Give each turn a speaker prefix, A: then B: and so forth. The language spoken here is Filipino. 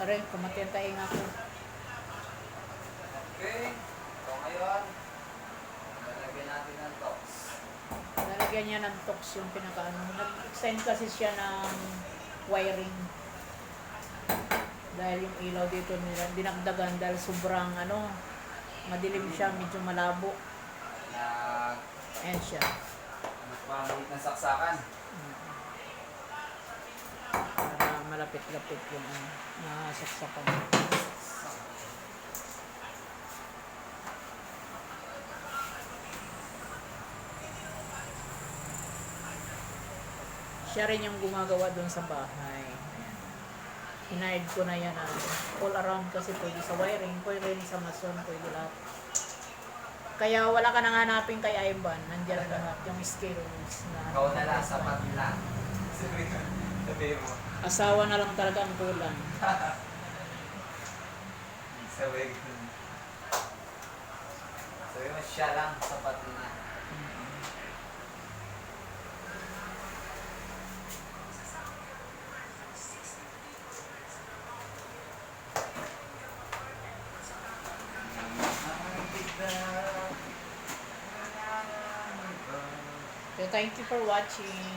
A: Rin, kumatiyan tayo nga ko.
B: Okay. So ngayon, lalagyan natin ng tox.
A: Lalagyan niya ng tox yung pinaka ano. Nag-extend kasi siya ng wiring. Dahil yung ilaw dito nila, dinagdagan dahil sobrang ano, madilim siya, medyo malabo.
B: Na
A: Ayan siya.
B: nagpamahit ng saksakan.
A: Para malapit-lapit yung ano, nasaksakan. Siya rin yung gumagawa doon sa bahay. Hinayad ko na yan ano. all around kasi pwede sa wiring, pwede rin sa mason, pwede lahat. Kaya wala ka nang hanapin kay Ivan. Nandiyan lahat yung skills na
B: Ikaw na lang, sapat lang. Sabi mo.
A: Asawa na lang talaga ang kulang.
B: Sabi ko. Sabi mo, siya lang, sapat na.
A: So thank you for watching.